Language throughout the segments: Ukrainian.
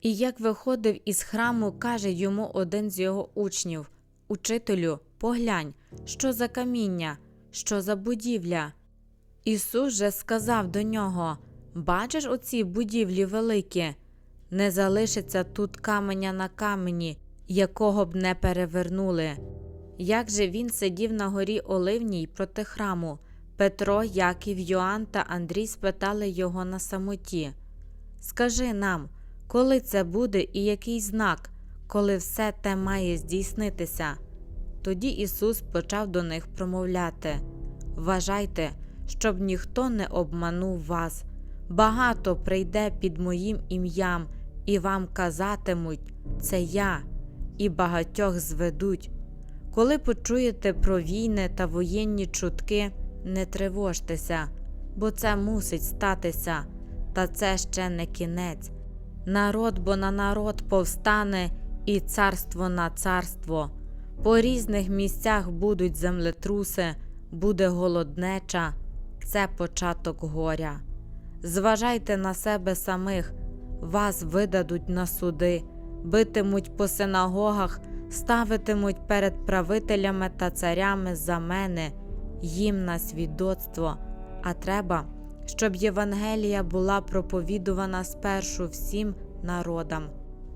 І як виходив із храму, каже йому один з його учнів Учителю, поглянь, що за каміння, що за будівля. Ісус же сказав до нього Бачиш оці будівлі великі? Не залишиться тут каменя на камені, якого б не перевернули. Як же він сидів на горі Оливній проти храму, Петро, Яків, Йоанн та Андрій спитали його на самоті Скажи нам, коли це буде і який знак, коли все те має здійснитися? Тоді Ісус почав до них промовляти Вважайте, щоб ніхто не обманув вас. Багато прийде під моїм ім'ям, і вам казатимуть це я, і багатьох зведуть. Коли почуєте про війни та воєнні чутки, не тривожтеся, бо це мусить статися, та це ще не кінець. Народ бо на народ повстане, і царство на царство. По різних місцях будуть землетруси, буде голоднеча, це початок горя. Зважайте на себе самих, вас видадуть на суди, битимуть по синагогах, ставитимуть перед правителями та царями за мене, їм на свідоцтво. А треба, щоб Євангелія була проповідувана спершу всім народам.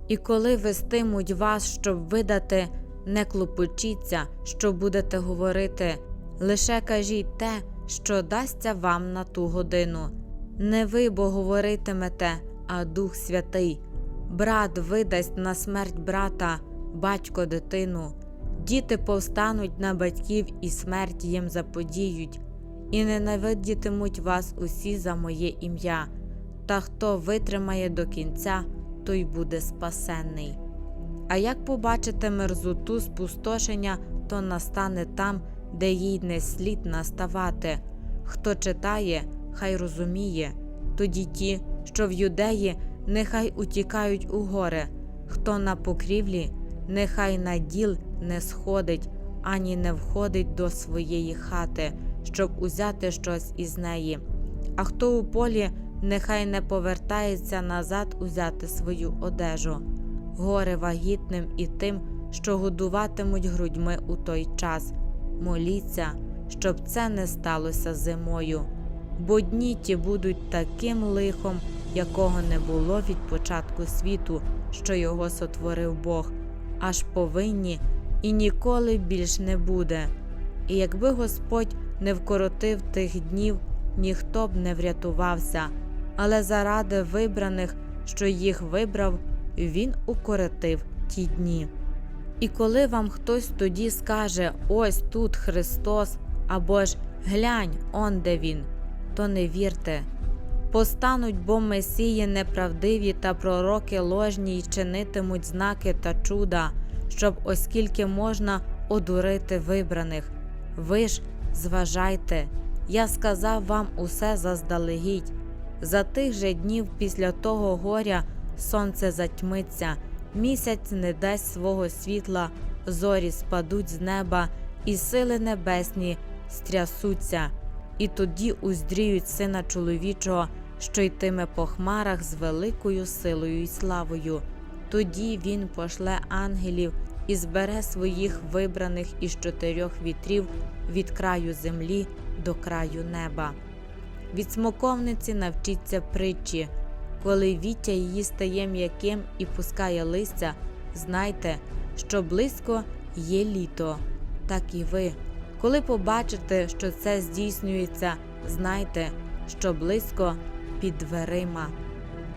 І коли вестимуть вас, щоб видати, не клопочіться, що будете говорити, лише кажіть те, що дасться вам на ту годину. Не ви бо говоритимете, а Дух Святий. Брат видасть на смерть брата, батько дитину, діти повстануть на батьків і смерть їм заподіють, і ненавидітимуть вас усі за моє ім'я. Та хто витримає до кінця, той буде спасенний. А як побачите мерзоту спустошення, то настане там, де їй не слід наставати. Хто читає, хай розуміє. Тоді ті, що в юдеї, нехай утікають у горе, хто на покрівлі, нехай на діл не сходить, ані не входить до своєї хати, щоб узяти щось із неї. А хто у полі, нехай не повертається назад узяти свою одежу. Горе вагітним і тим, що годуватимуть грудьми у той час. Моліться, щоб це не сталося зимою, бо дні ті будуть таким лихом, якого не було від початку світу, що його сотворив Бог, аж повинні і ніколи більш не буде. І якби Господь не вкоротив тих днів, ніхто б не врятувався, але заради вибраних, що їх вибрав, Він укоротив ті дні. І коли вам хтось тоді скаже ось тут Христос, або ж глянь, он де Він, то не вірте. Постануть бо месії неправдиві та пророки ложні й чинитимуть знаки та чуда, щоб оскільки можна одурити вибраних. Ви ж зважайте, я сказав вам усе заздалегідь. За тих же днів після того горя сонце затьмиться, місяць не дасть свого світла, зорі спадуть з неба, і сили небесні стрясуться, і тоді уздріють сина чоловічого, що йтиме по хмарах з великою силою й славою. Тоді він пошле ангелів і збере своїх вибраних із чотирьох вітрів від краю землі до краю неба. Від смоковниці навчіться притчі. Коли віття її стає м'яким і пускає листя, знайте, що близько є літо, так і ви. Коли побачите, що це здійснюється, знайте, що близько під дверима.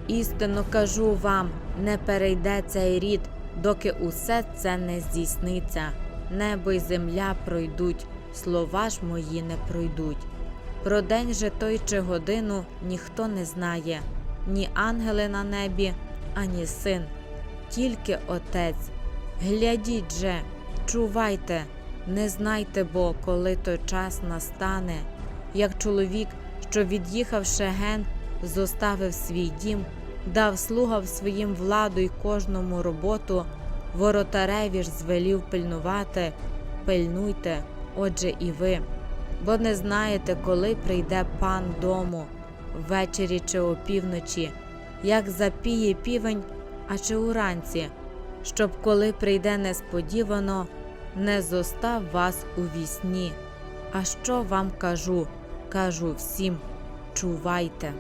Істинно кажу вам, не перейде цей рід, доки усе це не здійсниться. Небо й земля пройдуть, слова ж мої не пройдуть. Про день же той чи годину ніхто не знає, ні ангели на небі, ані син, тільки Отець. Глядіть же, чувайте, не знайте бо, коли той час настане, як чоловік, що, від'їхавши ген, зоставив свій дім, дав слугам своїм владу й кожному роботу, воротареві ж звелів пильнувати, пильнуйте, отже, і ви, бо не знаєте, коли прийде пан дому, ввечері чи опівночі, як запіє півень, а чи уранці, щоб коли прийде несподівано, не зостав вас у вісні. А що вам кажу? Кажу всім чувайте.